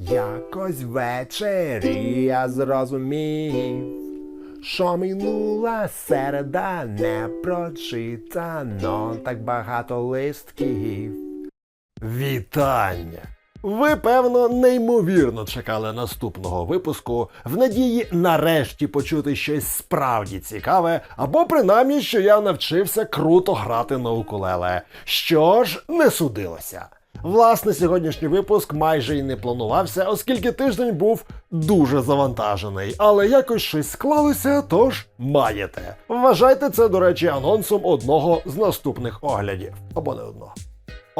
Якось ввечері я зрозумів, що минула середа не прочитано так багато листків. Вітання! Ви, певно, неймовірно чекали наступного випуску в надії нарешті почути щось справді цікаве, або принаймні, що я навчився круто грати на укулеле. Що ж, не судилося. Власне, сьогоднішній випуск майже і не планувався, оскільки тиждень був дуже завантажений, але якось щось склалося, тож маєте. Вважайте це, до речі, анонсом одного з наступних оглядів. Або не одного.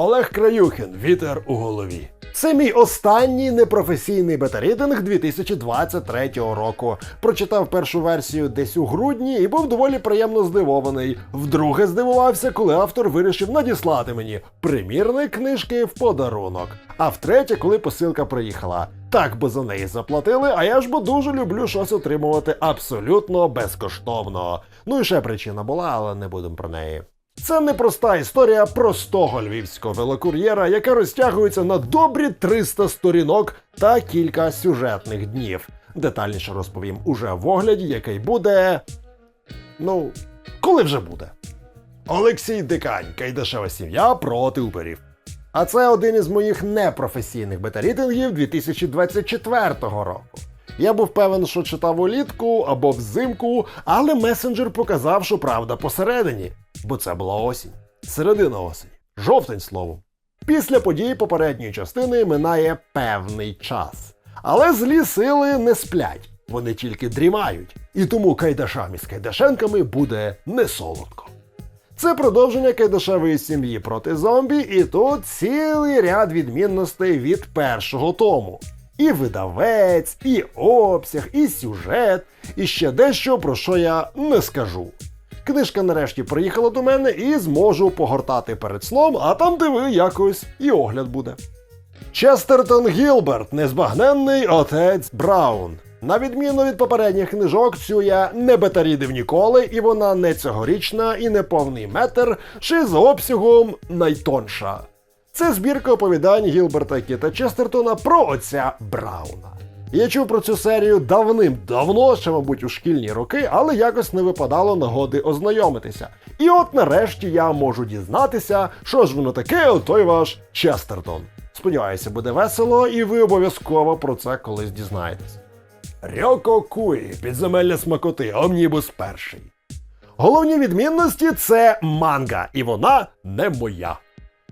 Олег Краюхін, вітер у голові. Це мій останній непрофесійний бета-рідинг 2023 року. Прочитав першу версію десь у грудні і був доволі приємно здивований. Вдруге здивувався, коли автор вирішив надіслати мені примірник книжки в подарунок. А втретє, коли посилка приїхала. Так би за неї заплатили, а я ж бо дуже люблю щось отримувати абсолютно безкоштовно. Ну і ще причина була, але не будемо про неї. Це непроста історія простого львівського велокур'єра, яка розтягується на добрі 300 сторінок та кілька сюжетних днів. Детальніше розповім уже в огляді, який буде. Ну, коли вже буде. Олексій Дикань, Кайдашева сім'я проти уперів. А це один із моїх непрофесійних бета-рідингів 2024 року. Я був певен, що читав улітку або взимку, але месенджер показав, що правда посередині, бо це була осінь. Середина осені. Жовтень словом. Після подій попередньої частини минає певний час. Але злі сили не сплять, вони тільки дрімають. І тому кайдашам із кайдашенками буде не солодко. Це продовження кайдашевої сім'ї проти зомбі, і тут цілий ряд відмінностей від першого тому. І видавець, і обсяг, і сюжет, і ще дещо, про що я не скажу. Книжка нарешті приїхала до мене і зможу погортати перед сном, а там диви якось і огляд буде. Честертон Гілберт, незбагненний отець Браун. На відміну від попередніх книжок, цю я не бетарідив ніколи, і вона не цьогорічна і не повний метр, чи за обсягом найтонша. Це збірка оповідань Гілберта Кіта Честертона про отця Брауна. Я чув про цю серію давним-давно, ще, мабуть, у шкільні роки, але якось не випадало нагоди ознайомитися. І от нарешті я можу дізнатися, що ж воно таке, отой ваш Честертон. Сподіваюся, буде весело, і ви обов'язково про це колись дізнаєтесь. Рьоко Куї, підземелля смакоти, Омнібус перший. Головні відмінності це манга, і вона не моя.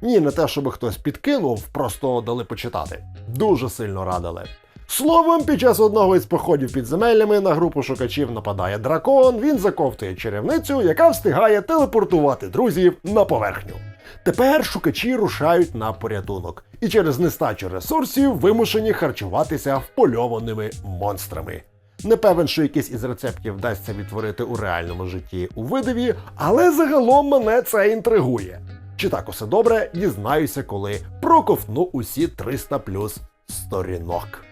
Ні, не те, щоб хтось підкинув, просто дали почитати. Дуже сильно радили. Словом, під час одного із походів під підземеллями на групу шукачів нападає дракон, він заковтує чарівницю, яка встигає телепортувати друзів на поверхню. Тепер шукачі рушають на порятунок і через нестачу ресурсів вимушені харчуватися впольованими монстрами. Не певен, що якийсь із рецептів вдасться відтворити у реальному житті у видиві, але загалом мене це інтригує. Чи так усе добре, дізнаюся, коли проковтну усі 300 плюс сторінок.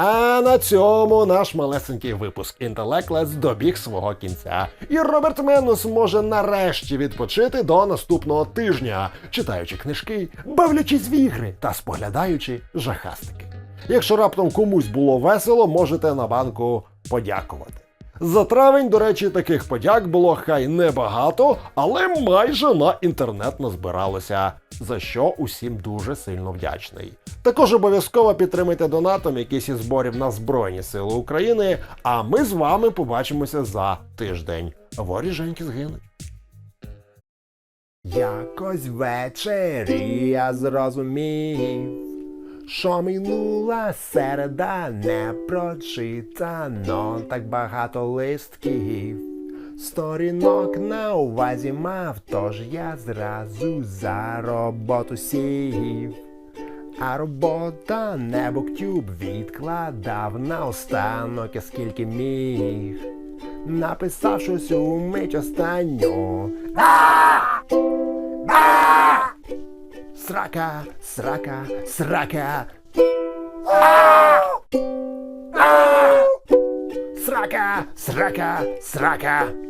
А на цьому наш малесенький випуск Intellectless добіг свого кінця. І Роберт Менус може нарешті відпочити до наступного тижня, читаючи книжки, бавлячись в ігри та споглядаючи жахастики. Якщо раптом комусь було весело, можете на банку подякувати. За травень, до речі, таких подяк було хай небагато, але майже на інтернет назбиралося, за що усім дуже сильно вдячний. Також обов'язково підтримайте донатом якісь із зборів на Збройні Сили України, а ми з вами побачимося за тиждень. Воріженьки згинуть. Якось ввечері я зрозумів, що минула середа не прочитано так багато листків. Сторінок на увазі мав, тож я зразу за роботу сів. А робота не буктюб відкладав на останок, я скільки міг. Написав щось у Sraka, sraka, sraka. Ah! Ah! Sraka, sraka, sraka.